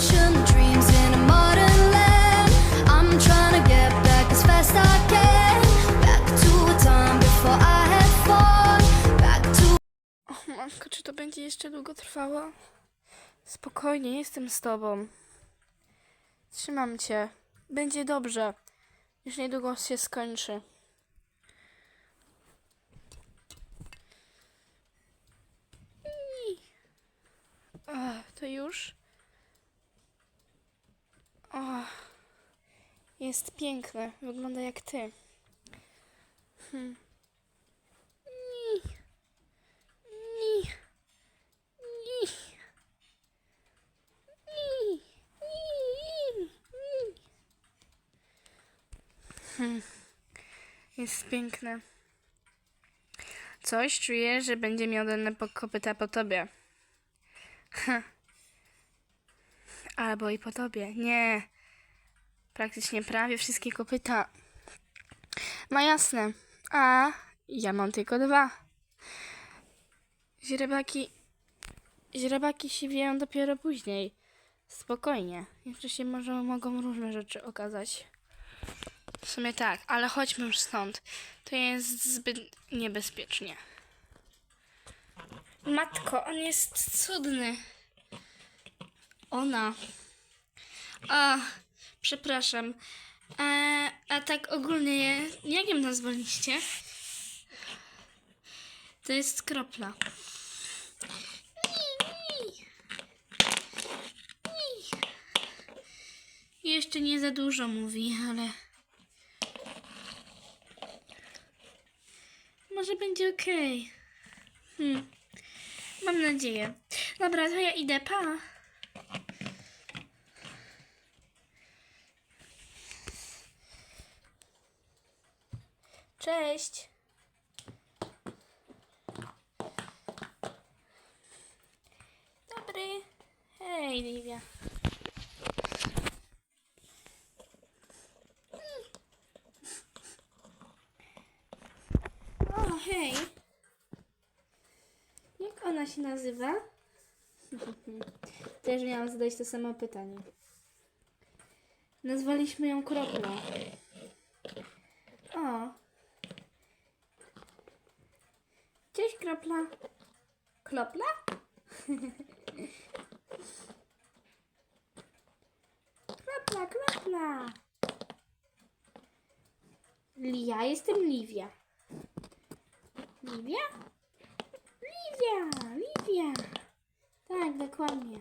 ancient dreams in a modern land. I'm trying to get back as fast I can. Back to a time before I had fun. Back to O matko, czy to będzie jeszcze długo trwało? Spokojnie, jestem z tobą. Trzymam cię. Będzie dobrze. Już niedługo się skończy. I- Ach, to już? O, jest piękne. Wygląda jak ty. Hmm. I- i- i- i- i- i- Hmm. Jest piękne. Coś czuję, że będzie miał dolne kopyta po tobie. Albo i po tobie. Nie. Praktycznie prawie wszystkie kopyta. Ma jasne. A ja mam tylko dwa. Źrebaki. Źrebaki siwieją dopiero później. Spokojnie. Jeszcze się może mogą różne rzeczy okazać. W sumie tak, ale chodźmy już stąd. To jest zbyt niebezpiecznie. Matko, on jest cudny. Ona. A, przepraszam. A, a tak ogólnie, jak ją nazwaliście? To jest kropla. Jeszcze nie za dużo mówi, ale. Może będzie okej. Hmm. Mam nadzieję. Dobra, to ja idę. Pa. Cześć. Dobry. Hej, Livia. O, hej. Jak ona się nazywa? Też miałam zadać to samo pytanie. Nazwaliśmy ją Kroplą. O. Cześć, Kropla. Kropla? Kropla, Kropla. Li- Ja jestem Livia. Livia? Livia, Livia. Tak, dokładnie.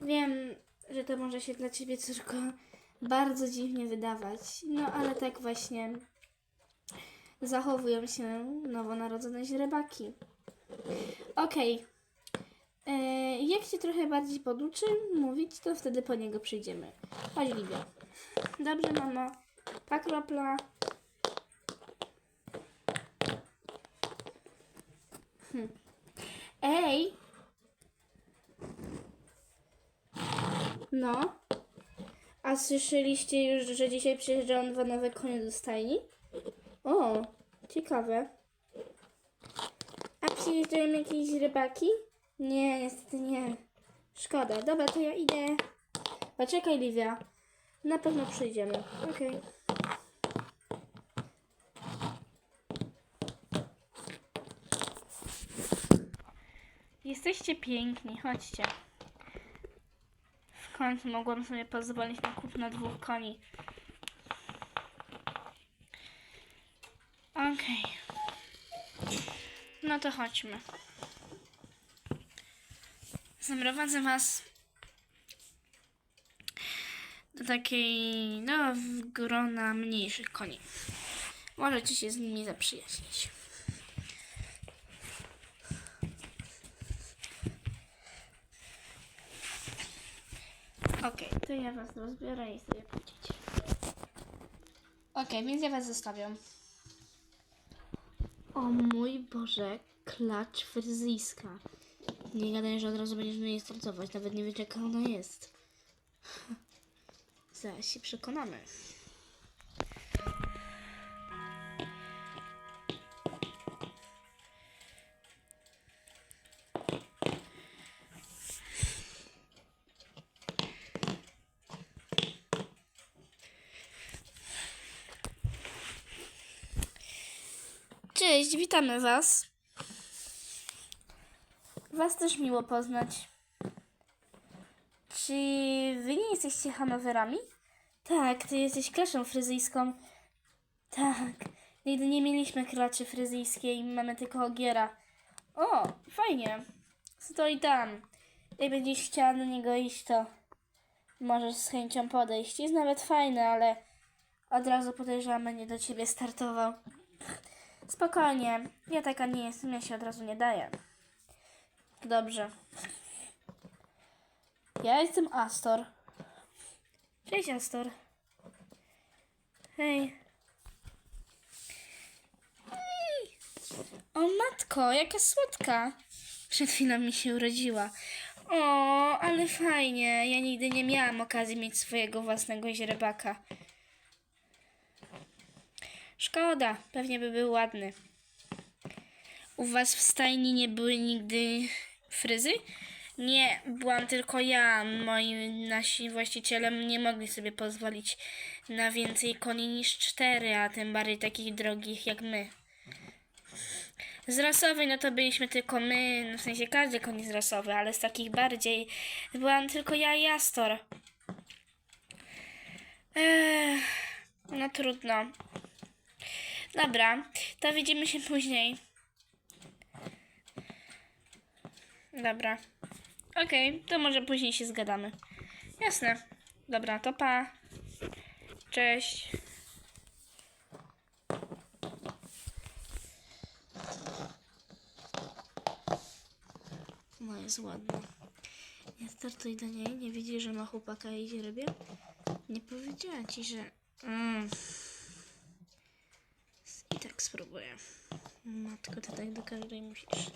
Wiem, że to może się dla ciebie tylko bardzo dziwnie wydawać. No, ale tak właśnie zachowują się nowonarodzone źrebaki. Okej. E, Jak cię trochę bardziej poduczy mówić, to wtedy po niego przyjdziemy. Chodź, Livia. Dobrze, mamo. Pa, kropla. Hm. Ej! No. A słyszeliście już, że dzisiaj przyjeżdżają dwa nowe konie do stajni? O, ciekawe. A przyjeżdżają jakieś rybaki? Nie, niestety nie. Szkoda. Dobra, to ja idę. Poczekaj, Livia. Na pewno przyjdziemy. Okej. Jesteście piękni, chodźcie. W końcu mogłam sobie pozwolić na kupno dwóch koni. Okej. No to chodźmy. Zaprowadzę was do takiej, no, grona mniejszych koni. Możecie się z nimi zaprzyjaźnić. Okej, to ja was rozbiorę i sobie pójdziecie. Okej, więc ja was zostawiam. O mój Boże, klacz fryzyjska. Nie gadaj, że od razu będziesz mnie stracować. Nawet nie wiesz, jaka ona jest. Zaraz się przekonamy. Cześć, witamy Was Was też miło poznać. Czy Wy nie jesteście Hanowerami? Tak, Ty jesteś klaszą fryzyjską. Tak, nigdy nie mieliśmy klaczy fryzyjskiej, mamy tylko ogiera. O, fajnie. Stoi tam. Jak będziesz chciała do niego iść, to możesz z chęcią podejść. Jest nawet fajny, ale od razu podejrzewam, będzie do ciebie startował. Spokojnie, ja taka nie jestem, ja się od razu nie daję. Dobrze. Ja jestem Astor. Cześć Astor. Hej. Ej. O matko, jaka słodka. Przed chwilą mi się urodziła. O, ale fajnie. Ja nigdy nie miałam okazji mieć swojego własnego źrebaka. Szkoda, pewnie by był ładny. U was w stajni nie były nigdy fryzy? Nie, byłam tylko ja. Moi nasi właściciele nie mogli sobie pozwolić na więcej koni niż cztery, a tym bardziej takich drogich jak my. Z rasowej, no to byliśmy tylko my, no w sensie każdy koń jest rasowy, ale z takich bardziej byłam tylko ja i Astor. No trudno. Dobra, to widzimy się później. Dobra. Okej, to może później się zgadamy. Jasne. Dobra, to pa. Cześć. No jest ładna. Ja startuj do niej, nie widzi, że ma chłopaka i idzie? Nie powiedziała ci, że... Mm. I tak spróbuję. Matko, ty tak do każdej musisz.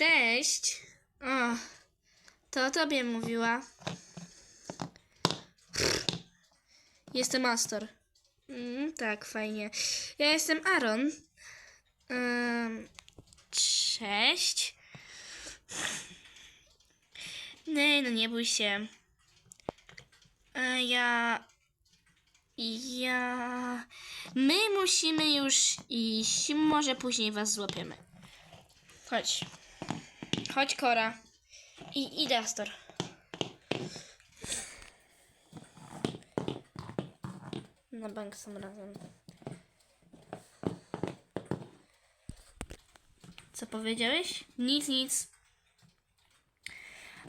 Cześć! O, to o tobie mówiła. Jestem Astor. Mm, tak, fajnie. Ja jestem Aaron. Ym, cześć. Nie, no nie bój się. E, ja... Ja... My musimy już iść. Może później was złapiemy. Chodź. Chodź, Kora. I idę, Astor. Na bank są razem. Co powiedziałeś? Nic, nic.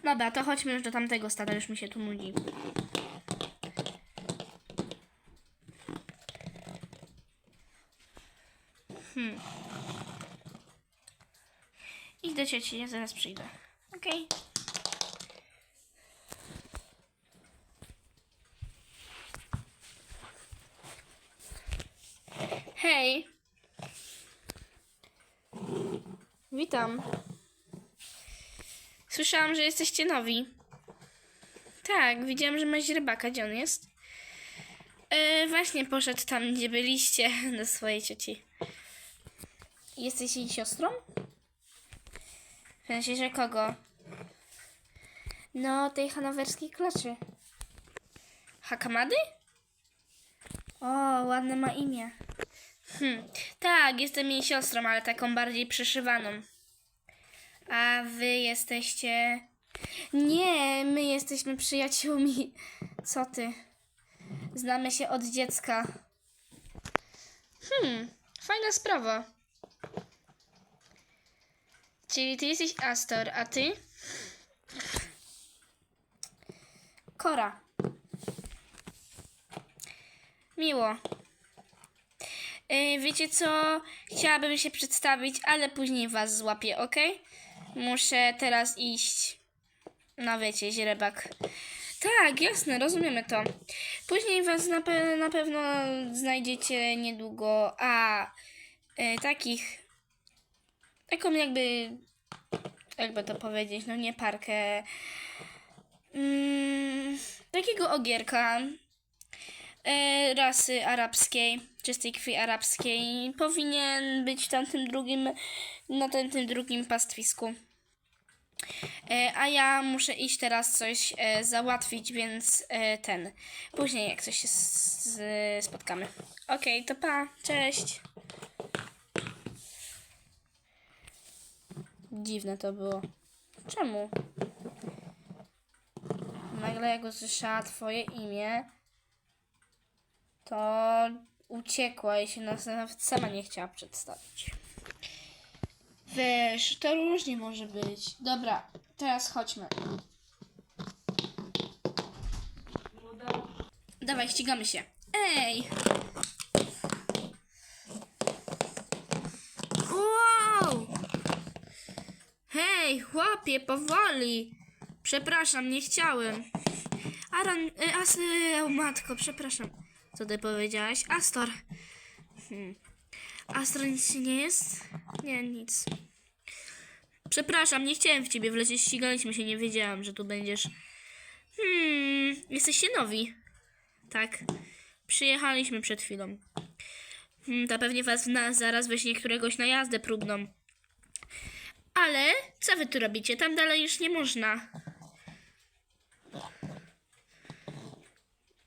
Dobra, to chodźmy już do tamtego stada, już mi się tu nudzi. Hmm. Do cioci, ja zaraz przyjdę. Okej. Hej. Witam. Słyszałam, że jesteście nowi. Tak, widziałam, że ma źrebaka. Gdzie on jest? E, właśnie poszedł tam, gdzie byliście, do swojej cioci. Jesteś jej siostrą? W sensie, że kogo? No, tej hanowerskiej klaczy. Hakamady? O, ładne ma imię. Hm, tak, jestem jej siostrą, ale taką bardziej przyszywaną. A wy jesteście... Nie, my jesteśmy przyjaciółmi. Co ty? Znamy się od dziecka. Hmm, fajna sprawa. Czyli ty jesteś Astor, a ty? Kora. Miło. Yy, wiecie co? Chciałabym się przedstawić, ale później was złapię, ok? Muszę teraz iść. No wiecie, źrebak. Tak, jasne, rozumiemy to. Później was na, pe- na pewno znajdziecie niedługo. A y, takich. Taką jakby. Jakby to powiedzieć, no nie parkę. Mm, takiego ogierka e, rasy arabskiej, czystej krwi arabskiej, powinien być w tamtym drugim, na tamtym drugim pastwisku. E, a ja muszę iść teraz coś e, załatwić, więc e, ten. Później jak coś się spotkamy. Okej, to pa, cześć. Dziwne to było. Czemu? Nagle jak usłyszała twoje imię, to uciekła i się nas nawet sama nie chciała przedstawić. Wiesz, to różnie może być. Dobra, teraz chodźmy. Dawaj, ścigamy się. Ej! Hej, chłopie, powoli! Przepraszam, nie chciałem. Aran, y, as, y, matko, przepraszam. Co ty powiedziałaś? Astor. Hmm. Astor nic nie jest? Nie, nic. Przepraszam, nie chciałem w ciebie wlecieć, ścigaliśmy się, nie wiedziałam, że tu będziesz. Hmm, jesteście nowi. Tak. Przyjechaliśmy przed chwilą. Hmm, to pewnie was na, zaraz weźmie któregoś na jazdę próbną. Ale co wy tu robicie? Tam dalej już nie można.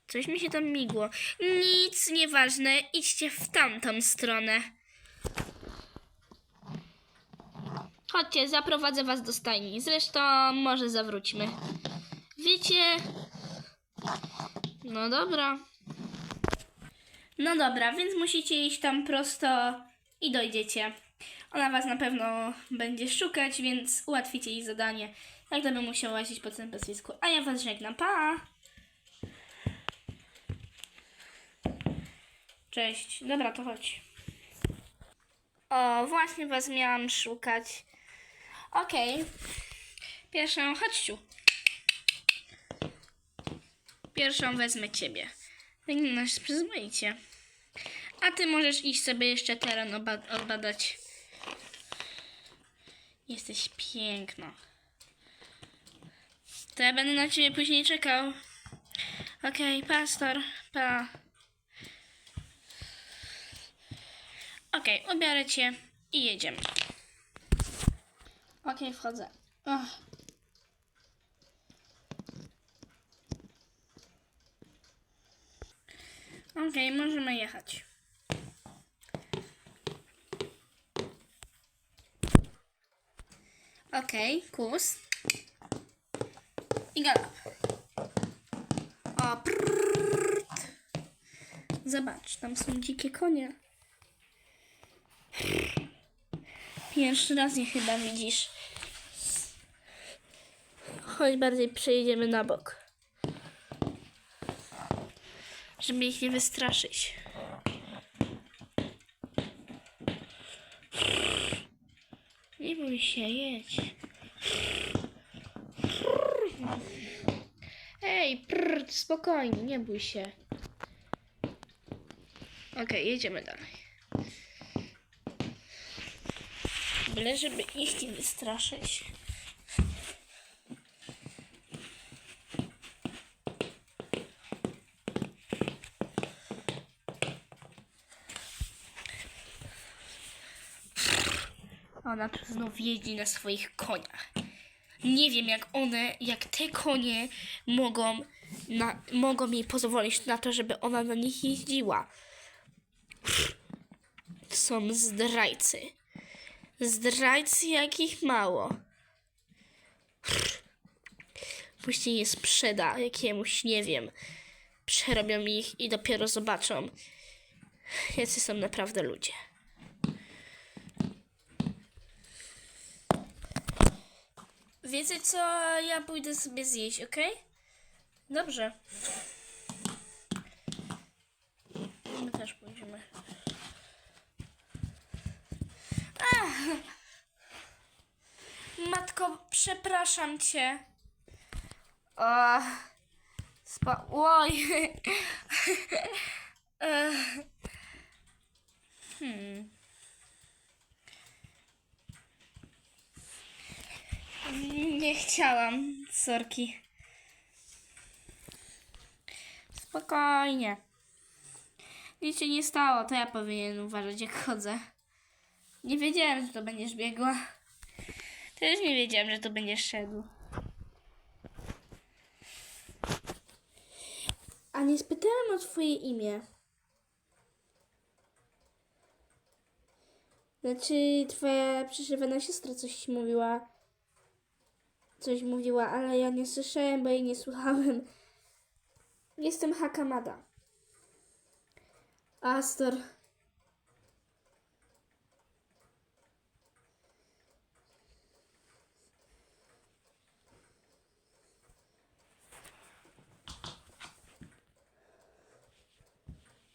Coś mi się tam migło. Nic, nieważne. Idźcie w tamtą stronę. Chodźcie, zaprowadzę was do stajni. Zresztą może zawróćmy. Wiecie... No dobra. No dobra, więc musicie iść tam prosto i dojdziecie. Ona was na pewno będzie szukać, więc ułatwicie jej zadanie. Jak gdyby musiał łazić po tym pastwisku. A ja was żegnam. Pa! Cześć. Dobra, to chodź. O, właśnie was miałam szukać. Okej. Pierwszą, chodź tu. Pierwszą wezmę ciebie. Wyglądasz przyzwoicie. A ty możesz iść sobie jeszcze teren oba- odbadać. Jesteś piękna. To ja będę na ciebie później czekał. Okej, pastor, pa. Okej, ubiorę cię i jedziemy. Okej, wchodzę. Ach. Okej, możemy jechać. Okej, kus. I galop. O, prrrt. Zobacz, tam są dzikie konie. Pierwszy raz je chyba widzisz. Chodź bardziej przejedziemy na bok. Żeby ich nie wystraszyć. Bój się. Ej, prr, spokojnie, nie bój się. Okej, jedziemy dalej. Byle, żeby ich nie wystraszyć. Tu znów jeździ na swoich koniach. Nie wiem, jak one, jak te konie mogą, na, mogą jej pozwolić na to, żeby ona na nich jeździła. Są zdrajcy. Zdrajcy jakich mało. Później je sprzeda jakiemuś, nie wiem. Przerobią ich i dopiero zobaczą, jacy są naprawdę ludzie. Wiecie co? Ja pójdę sobie zjeść, ok? Dobrze. My też pójdziemy. Ach. Matko, przepraszam cię. O, spa- Oj. Hmm. Nie chciałam, sorki. Spokojnie. Nic się nie stało, to ja powinien uważać jak chodzę. Nie wiedziałem, że to będziesz biegła. Też nie wiedziałem, że to będziesz szedł. A nie spytałem o twoje imię. Znaczy, twoja przyszywana siostra coś mówiła. Coś mówiła, ale ja nie słyszałem, bo jej nie słuchałem. Jestem Hakamada. Astor.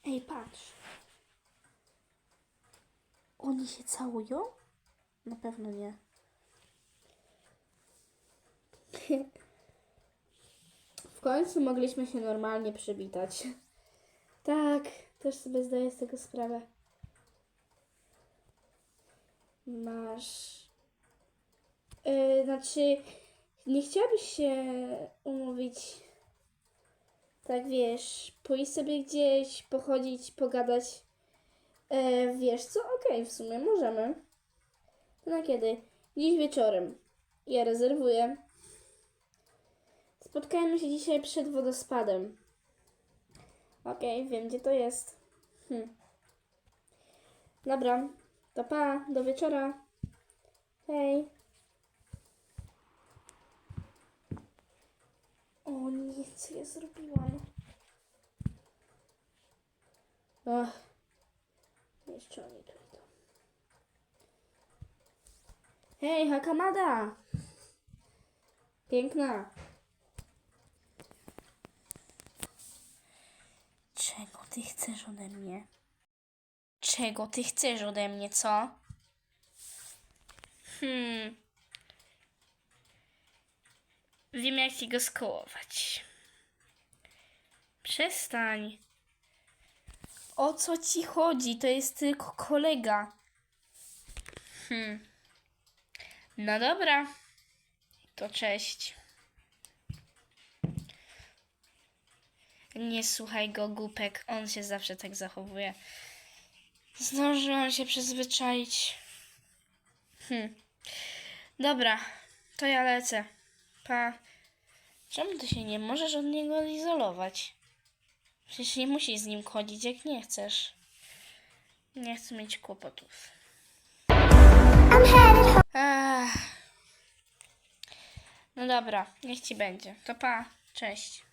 Ej, patrz. Oni się całują? Na pewno nie. W końcu mogliśmy się normalnie przywitać. Tak, też sobie zdaję z tego sprawę. Masz. Yy, znaczy, nie chciałabyś się umówić. Tak wiesz, pójść sobie gdzieś, pochodzić, pogadać. E, wiesz co? Okej, w sumie możemy. Na kiedy? Dziś wieczorem. Ja rezerwuję. Spotkajmy się dzisiaj przed wodospadem. Okej, wiem gdzie to jest. Hm. Dobra, to pa, do wieczora. Hej. O nie, co ja zrobiłam? Ach. Jeszcze oni tu idą. Hej, Hakamada! Piękna. Czego ty chcesz ode mnie? Czego ty chcesz ode mnie, co? Hmm. Wiem, jak go skołować. Przestań. O co ci chodzi? To jest tylko kolega. Hmm. No dobra. To cześć. Nie słuchaj go, głupek. On się zawsze tak zachowuje. Zdążyłam się przyzwyczaić. Hmm. Dobra, to ja lecę. Pa. Czemu ty się nie możesz od niego odizolować? Przecież nie musisz z nim chodzić, jak nie chcesz. Nie chcę mieć kłopotów. No dobra, niech ci będzie. To pa, cześć.